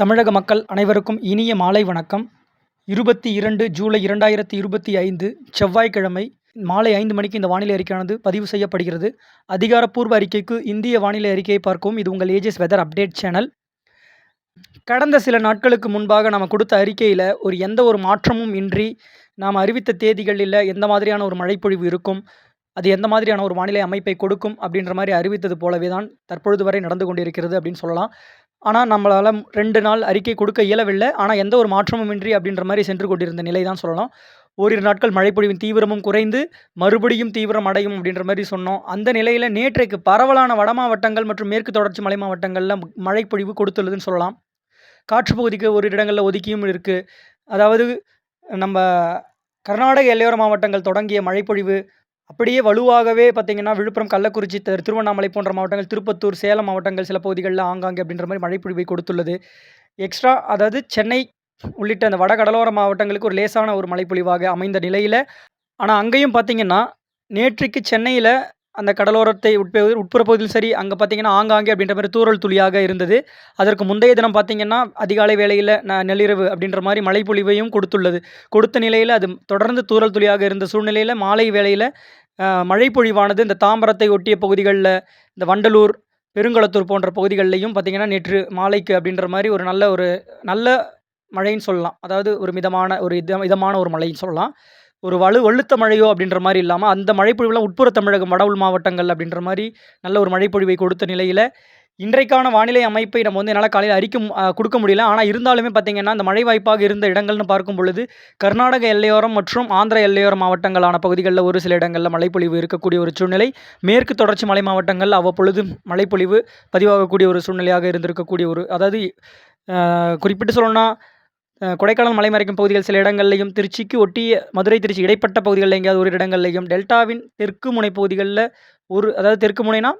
தமிழக மக்கள் அனைவருக்கும் இனிய மாலை வணக்கம். இருபத்தி இரண்டு ஜூலை இரண்டாயிரத்தி இருபத்தி ஐந்து செவ்வாய்க்கிழமை மாலை ஐந்து மணிக்கு இந்த வானிலை அறிக்கையானது பதிவு செய்யப்படுகிறது. அதிகாரப்பூர்வ அறிக்கைக்கு இந்திய வானிலை அறிக்கையை பார்க்கவும். இது உங்கள் ஏஜஸ் வெதர் அப்டேட் சேனல் கடந்த சில நாட்களுக்கு முன்பாக நாம் கொடுத்த அறிக்கையில் ஒரு எந்த ஒரு மாற்றமும் இன்றி நாம் அறிவித்த தேதிகளில் எந்த மாதிரியான ஒரு மழைப்பொழிவு இருக்கும் அது எந்த மாதிரியான ஒரு வானிலை அமைப்பை கொடுக்கும் அப்படின்ற மாதிரி அறிவித்தது போலவே தான் தற்பொழுது வரை நடந்து கொண்டிருக்கிறது அப்படின்னு சொல்லலாம். ஆனால் நம்மளால் ரெண்டு நாள் அறிக்கை கொடுக்க இயலவில்லை. ஆனால் எந்த ஒரு மாற்றமும் இன்றி அப்படின்ற மாதிரி சென்று கொண்டிருந்த நிலை தான் சொல்லலாம். ஓரிரு நாட்கள் மழைப்பொழிவின் தீவிரமும் குறைந்து மறுபடியும் தீவிரம் அடையும் அப்படின்ற மாதிரி சொன்னோம். அந்த நிலையில் நேற்றைக்கு பரவலான வட மாவட்டங்கள் மற்றும் மேற்கு தொடர்ச்சி மலை மாவட்டங்களில் மழைப்பொழிவு கொடுத்துள்ளதுன்னு சொல்லலாம். காற்று பகுதிக்கு ஒரு இடங்களில் ஒதுக்கியும் இருக்குது அதாவது நம்ம கர்நாடக எல்லையோர மாவட்டங்கள் தொடங்கிய மழைப்பொழிவு அப்படியே வலுவாகவே பார்த்தீங்கன்னா விழுப்புரம் கள்ளக்குறிச்சி திருவண்ணாமலை போன்ற மாவட்டங்கள் திருப்பத்தூர் சேலம் மாவட்டங்கள் சில பகுதிகளில் ஆங்காங்கே அப்படின்ற மாதிரி மழைப்பொழிவை கொடுத்துள்ளது. எக்ஸ்ட்ரா அதாவது சென்னை உள்ளிட்ட அந்த வட கடலோர மாவட்டங்களுக்கு ஒரு லேசான ஒரு மழைப்பொழிவாக அமைந்த நிலையில் ஆனால் அங்கேயும் பார்த்தீங்கன்னா நேற்றுக்கு சென்னையில் அந்த கடலோரத்தை உட்ப உட்புற பகுதியில் சரி அங்கே பார்த்தீங்கன்னா ஆங்காங்கே அப்படின்ற மாதிரி தூரல் துளியாக இருந்தது. அதற்கு முந்தைய தினம் பார்த்தீங்கன்னா அதிகாலை வேளையில் ந நள்ளிரவு அப்படின்ற மாதிரி மழைப்பொழிவையும் கொடுத்துள்ளது. கொடுத்த நிலையில் அது தொடர்ந்து தூரல் துளியாக இருந்த சூழ்நிலையில் மாலை வேளையில் மழைப்பொழிவானது இந்த தாம்பரத்தை ஒட்டிய பகுதிகளில் இந்த வண்டலூர் பெருங்குளத்தூர் போன்ற பகுதிகளிலையும் பார்த்திங்கன்னா நேற்று மாலைக்கு அப்படின்ற மாதிரி ஒரு நல்ல ஒரு நல்ல மழைன்னு சொல்லலாம். அதாவது ஒரு மிதமான ஒரு இத இதமான ஒரு மழைன்னு சொல்லலாம். ஒரு வலு வலுத்த மழையோ அப்படின்ற மாதிரி இல்லாமல் அந்த மழைப்பொழிவுலாம் உட்புற தமிழகம் வட உள் மாவட்டங்கள் அப்படின்ற மாதிரி நல்ல ஒரு மழைப்பொழிவை கொடுத்த நிலையில் இன்றைக்கான வானிலை அமைப்பை நம்ம வந்து என்னால் காலையில் அறிக்கை கொடுக்க முடியல. ஆனால் இருந்தாலுமே பார்த்திங்கன்னா அந்த மழை வாய்ப்பாக இருந்த இடங்கள்னு பார்க்கும் பொழுது கர்நாடக எல்லையோரம் மற்றும் ஆந்திர எல்லையோர மாவட்டங்களான பகுதிகளில் ஒரு சில இடங்களில் மழைப்பொழிவு இருக்கக்கூடிய ஒரு சூழ்நிலை. மேற்கு தொடர்ச்சி மலை மாவட்டங்கள் அவ்வப்பொழுது மழைப்பொழிவு பதிவாகக்கூடிய ஒரு சூழ்நிலையாக இருந்திருக்கக்கூடிய ஒரு அதாவது குறிப்பிட்டு சொல்லணும்னா கொடைக்கானல் மலைமறைக்கும் பகுதிகள் சில இடங்கள்லையும் திருச்சிக்கு ஒட்டிய மதுரை திருச்சி இடைப்பட்ட பகுதிகளில் எங்கேயாவது ஒரு இடங்கள்லையும் டெல்டாவின் தெற்கு முனை பகுதிகளில் ஒரு அதாவது தெற்கு முனைனா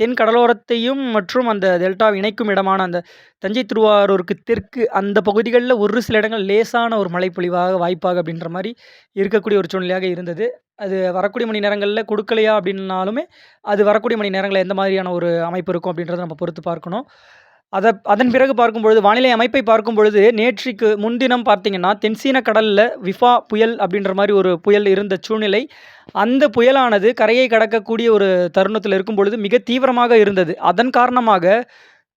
தென் கடலோரத்தையும் மற்றும் அந்த டெல்டா இணைக்கும் இடமான அந்த தஞ்சை திருவாரூருக்கு தெற்கு அந்த பகுதிகளில் ஒரு சில இடங்கள் லேசான ஒரு மழைப்பொழிவாக வாய்ப்பாக அப்படின்ற மாதிரி இருக்கக்கூடிய ஒரு சூழ்நிலையாக இருந்தது. அது வரக்கூடிய மணி நேரங்களில் கொடுக்கலையா அப்படின்னாலுமே அது வரக்கூடிய மணி நேரங்களில் எந்த மாதிரியான ஒரு அமைப்பு இருக்கும் அப்படின்றத நம்ம பொறுத்து பார்க்கணும். அதை அதன் பிறகு பார்க்கும்பொழுது வானிலை அமைப்பை பார்க்கும் பொழுது நேற்றுக்கு முன்தினம் பார்த்தீங்கன்னா தென்சீன கடலில் விஃபா புயல் அப்படின்ற மாதிரி ஒரு புயல் இருந்த சூழ்நிலை. அந்த புயலானது கரையை கடக்கக்கூடிய ஒரு தருணத்தில் இருக்கும் பொழுது மிக தீவிரமாக இருந்தது. அதன் காரணமாக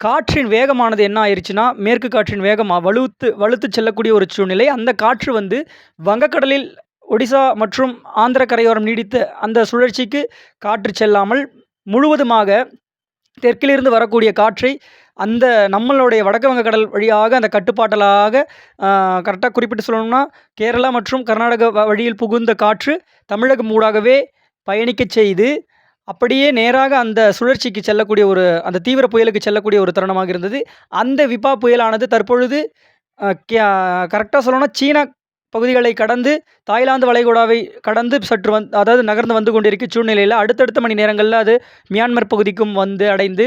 காற்றின் வேகமானது என்ன ஆயிடுச்சுன்னா மேற்கு காற்றின் வேகமாக வலுத்து வலுத்து செல்லக்கூடிய ஒரு சூழ்நிலை. அந்த காற்று வந்து வங்கக்கடலில் ஒடிசா மற்றும் ஆந்திர கரையோரம் நீடித்த அந்த சுழற்சிக்கு காற்று செல்லாமல் முழுவதுமாக தெற்கிலிருந்து வரக்கூடிய காற்றை அந்த நம்மளுடைய வடக்கு வங்கக்கடல் வழியாக அந்த கட்டுப்பாட்டலாக கரெக்டாக குறிப்பிட்டு சொல்லணும்னா கேரளா மற்றும் கர்நாடக வழியில் புகுந்த காற்று தமிழகம் ஊடாகவே பயணிக்க செய்து அப்படியே நேராக அந்த சுழற்சிக்கு செல்லக்கூடிய ஒரு அந்த தீவிர புயலுக்கு செல்லக்கூடிய ஒரு தருணமாக இருந்தது. அந்த விபா புயலானது தற்பொழுது கரெக்டாக சொல்லணும்னா சீனா பகுதிகளை கடந்து தாய்லாந்து வளைகுடாவை கடந்து சற்று வந் அதாவது நகர்ந்து வந்து கொண்டிருக்க சூழ்நிலையில் அடுத்தடுத்த மணி நேரங்களில் அது மியான்மர் பகுதிக்கும் வந்து அடைந்து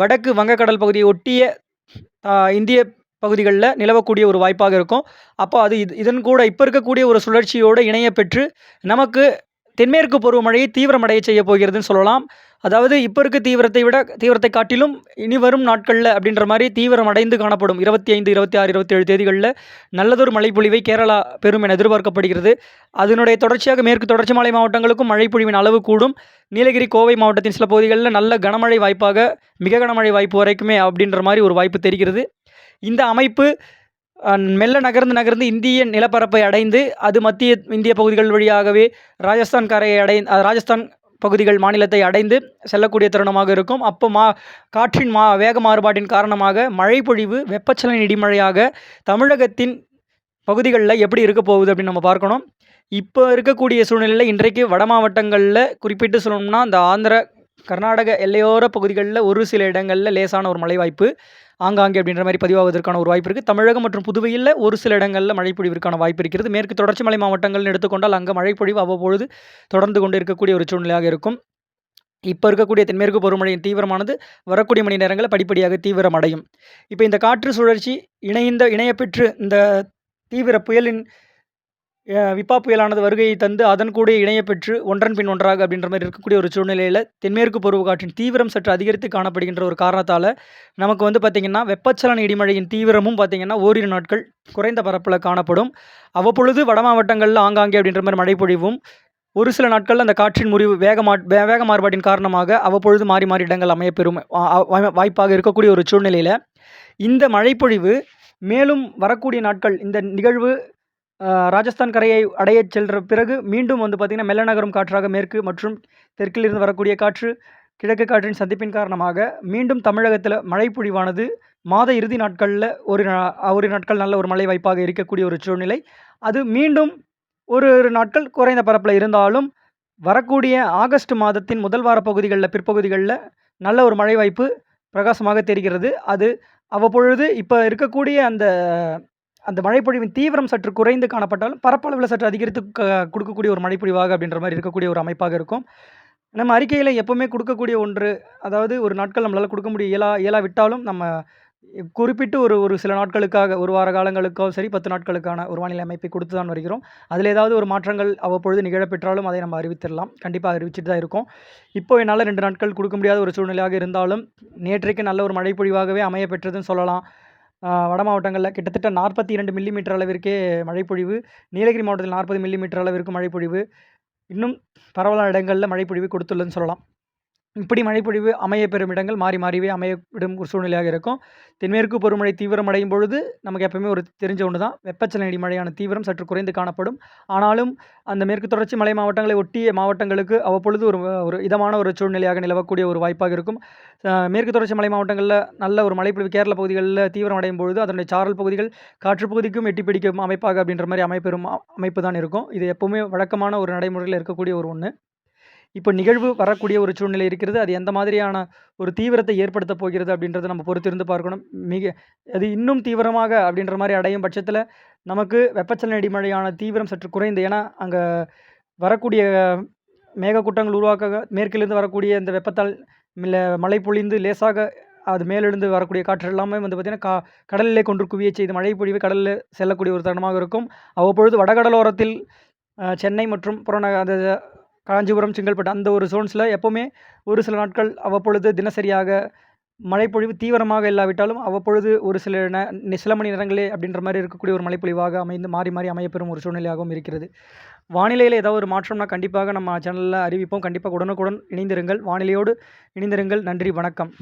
வடக்கு வங்கக்கடல் பகுதியை ஒட்டிய இந்திய பகுதிகளில் நிலவக்கூடிய ஒரு வாய்ப்பாக இருக்கும். அப்போ அது இது இதன் கூட இப்போ இருக்கக்கூடிய ஒரு சுழற்சியோடு இணைய பெற்று நமக்கு தென்மேற்கு பருவமழையை தீவிரமடைய செய்ய போகிறதுன்னு சொல்லலாம். அதாவது இப்போ இருக்க தீவிரத்தை விட தீவிரத்தை காட்டிலும் இனி வரும் நாட்களில் அப்படின்ற மாதிரி தீவிரம் அடைந்து காணப்படும். இருபத்தி ஐந்து இருபத்தி ஆறு இருபத்தி ஏழு தேதிகளில் நல்லதொரு மழைப்பொழிவை கேரளா பெறும் என எதிர்பார்க்கப்படுகிறது. அதனுடைய தொடர்ச்சியாக மேற்கு தொடர்ச்சி மலை மாவட்டங்களுக்கும் மழைப்பொழிவின் அளவு கூடும். நீலகிரி கோவை மாவட்டத்தின் சில பகுதிகளில் நல்ல கனமழை வாய்ப்பாக மிக கனமழை வாய்ப்பு வரைக்குமே அப்படின்ற மாதிரி ஒரு வாய்ப்பு தெரிகிறது. இந்த அமைப்பு மெல்ல நகர்ந்து நகர்ந்து இந்திய நிலப்பரப்பை அடைந்து அது மத்திய இந்திய பகுதிகள் வழியாகவே ராஜஸ்தான் கரையை அடை ராஜஸ்தான் பகுதிகள் மாநிலத்தை அடைந்து செல்லக்கூடிய தருணமாக இருக்கும். அப்போ மா காற்றின் மா வேக மாறுபாட்டின் காரணமாக மழை பொழிவு வெப்பச்சலன இடிமழையாக தமிழகத்தின் பகுதிகளில் எப்படி இருக்க போகுது அப்படின்னு நம்ம பார்க்கணும். இப்போ இருக்கக்கூடிய சூழ்நிலையில் இன்றைக்கு வட மாவட்டங்களில் குறிப்பிட்டு சொல்லணும்னா இந்த ஆந்திர கர்நாடக எல்லையோர பகுதிகளில் ஒரு சில இடங்களில் லேசான ஒரு மழை வாய்ப்பு ஆங்காங்கே அப்படின்ற மாதிரி பதிவாவதற்கான ஒரு வாய்ப்பு இருக்குது தமிழகம் மற்றும் புதுவையில் ஒரு சில இடங்களில் மழை பொழிவிற்கான வாய்ப்பு இருக்கிறது. மேற்கு தொடர்ச்சி மலை மாவட்டங்கள்னு எடுத்துக்கொண்டால் அங்கே மழை பொழிவு அவ்வப்பொழுது தொடர்ந்து கொண்டு இருக்கக்கூடிய ஒரு சூழ்நிலையாக இருக்கும். இப்போ இருக்கக்கூடிய தென்மேற்கு பருவமழையின் தீவிரமானது வரக்கூடிய மணி நேரங்களில் படிப்படியாக தீவிரம் அடையும் இப்போ இந்த காற்று சுழற்சி இணைந்த இணையப்பெற்று இந்த தீவிர புயலின் விப்பா புயலானது வருகையை தந்து அதன் கூட இணையப்பெற்று ஒன்றன் பின் ஒன்றாக அப்படின்ற மாதிரி இருக்கக்கூடிய ஒரு சூழ்நிலையில் தென்மேற்கு பருவக்காற்றின் தீவிரம் சற்று அதிகரித்து காணப்படுகின்ற ஒரு காரணத்தால் நமக்கு வந்து பார்த்திங்கன்னா வெப்பச்சலன இடிமழையின் தீவிரமும் பார்த்திங்கன்னா ஓரிரு நாட்கள் குறைந்த பரப்பில் காணப்படும். அவ்வப்பொழுது வட மாவட்டங்களில் ஆங்காங்கே அப்படின்ற மாதிரி மழைப்பொழிவும் ஒரு சில நாட்களில் அந்த காற்றின் முறிவு வேகமா வே வேக மாறுபாட்டின் காரணமாக அவ்வப்பொழுது மாறி மாறி இடங்கள் அமையப்பெறும் வாய்ப்பாக இருக்கக்கூடிய ஒரு சூழ்நிலையில் இந்த மழைப்பொழிவு மேலும் வரக்கூடிய நாட்கள் இந்த நிகழ்வு ராஜஸ்தான் கரையை அடையச் சென்ற பிறகு மீண்டும் வந்து பார்த்திங்கன்னா மெல்ல நகரும் காற்றாக மேற்கு மற்றும் தெற்கிலிருந்து வரக்கூடிய காற்று, கிழக்கு காற்றின் சந்திப்பின் காரணமாக மீண்டும் தமிழகத்தில மழைப்பொழிவானது மாத இறுதி நாட்களில் ஒரு நா நாட்கள் நல்ல ஒரு மழை வாய்ப்பாக இருக்கக்கூடிய ஒரு சூழ்நிலை. அது மீண்டும் ஒரு ஒரு நாட்கள் குறைந்த பரப்பில் இருந்தாலும், வரக்கூடிய ஆகஸ்ட் மாதத்தின் முதல் வார பகுதிகளில் பிற்பகுதிகளில் நல்ல ஒரு மழை வாய்ப்பு பிரகாசமாக தெரிகிறது. அது அவ்வப்பொழுது இப்போ இருக்கக்கூடிய அந்த அந்த மழைப்பொழிவின் தீவிரம் சற்று குறைந்து காணப்பட்டாலும், பரப்பளவில் சற்று அதிகரித்து கொடுக்கக்கூடிய ஒரு மழைப்பொழிவாக அப்படின்ற மாதிரி இருக்கக்கூடிய ஒரு அமைப்பாக இருக்கும். நம்ம அறிக்கையில் எப்போவுமே கொடுக்கக்கூடிய ஒன்று, அதாவது ஒரு நாட்கள் நம்மளால் கொடுக்க முடிய இயலா இயலாவிட்டாலும், நம்ம குறிப்பிட்டு ஒரு ஒரு சில நாட்களுக்காக ஒரு வார காலங்களுக்கோ சரி, 10 நாட்களுக்கான ஒரு வானிலை அமைப்பை கொடுத்து தான் வருகிறோம். அதில் ஏதாவது ஒரு மாற்றங்கள் அவ்வப்பொழுது நிகழப்பெற்றாலும் அதை நம்ம அறிவித்திடலாம். கண்டிப்பாக அறிவிச்சுட்டு தான் இருக்கோம். இப்போ என்னால் ரெண்டு நாட்கள் கொடுக்க முடியாத ஒரு சூழ்நிலையாக இருந்தாலும், நேற்றைக்கு நல்ல ஒரு மழைப்பொழிவாகவே அமையப்பெற்றதுன்னு சொல்லலாம். வட மாவட்டங்களில் கிட்டத்தட்ட 42 மில்லிமீட்டர் அளவிற்கே மழைப்பொழிவு, நீலகிரி மாவட்டத்தில் 40 மில்லிமீட்டர் அளவிற்கு மழைப்பொழிவு, இன்னும் பரவலான இடங்களில் மழைப்பொழிவு கொடுத்துள்ளதுன்னு சொல்லலாம். இப்படி மழைப்பொழிவு அமையப்பெறும் இடங்கள் மாறி மாறிவே அமையப்படும் ஒரு சூழ்நிலையாக இருக்கும். தென்மேற்கு பருவமழை தீவிரமடையும் பொழுது, நமக்கு எப்பவுமே ஒரு தெரிஞ்ச ஒன்று தான். வெப்பச்சலனடி இடிமழையான தீவிரம் சற்று குறைந்து காணப்படும். ஆனாலும், அந்த மேற்கு தொடர்ச்சி மலை மாவட்டங்களை ஒட்டிய மாவட்டங்களுக்கு அவ்வப்பொழுது ஒரு ஒரு இதமான ஒரு சூழ்நிலையாக நிலவக்கூடிய ஒரு வாய்ப்பாக இருக்கும். மேற்கு தொடர்ச்சி மலை மாவட்டங்களில் நல்ல ஒரு மழைப்பொழிவு கேரள பகுதிகளில் தீவிரமடையும் பொழுது, அதனுடைய சாரல் பகுதிகள் காற்று பகுதிக்கும் எட்டிப் பிடிக்கும் அமைப்பாக அப்படின்ற மாதிரி அமைப்பெறும் அமைப்பு தான் இருக்கும். இது எப்பவுமே வழக்கமான ஒரு நடைமுறையில் இருக்கக்கூடிய ஒரு ஒன்று இப்போ நிகழ்வு வரக்கூடிய ஒரு சூழ்நிலை இருக்கிறது. அது எந்த மாதிரியான ஒரு தீவிரத்தை ஏற்படுத்தப் போகிறது அப்படின்றத நம்ம பொறுத்திருந்து பார்க்கணும். மிக அது இன்னும் தீவிரமாக அப்படின்ற மாதிரி அடையும் பட்சத்தில் நமக்கு வெப்பச்சலன இடிமழையான தீவிரம் சற்று குறைந்து ஏன்னா, அங்கே வரக்கூடிய மேகக்கூட்டங்கள் உருவாக்க மேற்கிலிருந்து வரக்கூடிய இந்த வெப்பத்தால் மில்ல மழை பொழிந்து லேசாக அது மேலிருந்து வரக்கூடிய காற்று எல்லாமே வந்து பார்த்திங்கன்னா கா கடலிலே கொண்டு குவியச் செய்து பொழிவு கடலில் செல்லக்கூடிய ஒரு தருணமாக இருக்கும். அவ்வப்பொழுது வடகடலோரத்தில் சென்னை மற்றும் புறநக அந்த காஞ்சிபுரம், செங்கல்பட்டு அந்த ஒரு ஜோன்ஸ்ல எப்போவுமே ஒரு சில நாட்கள் அவ்வப்பொழுது தினசரியாக மழைப்பொழிவு தீவிரமாக இல்லாவிட்டாலும், அவ்வப்பொழுது ஒரு சில ந சில மணி நேரங்களே அப்படின்ற மாதிரி இருக்கக்கூடிய ஒரு மழைப்பொழிவாக அமைந்து மாறி மாறி அமையப்பெறும் ஒரு சூழ்நிலையாகவும் இருக்கிறது. வானிலையில் ஏதாவது ஒரு மாற்றம்னா கண்டிப்பாக நம்ம சேனலில் அறிவிப்போம். கண்டிப்பாக உடனுக்குடன் இணைந்திருங்கள். வானிலையோடு இணைந்திருங்கள். நன்றி, வணக்கம்.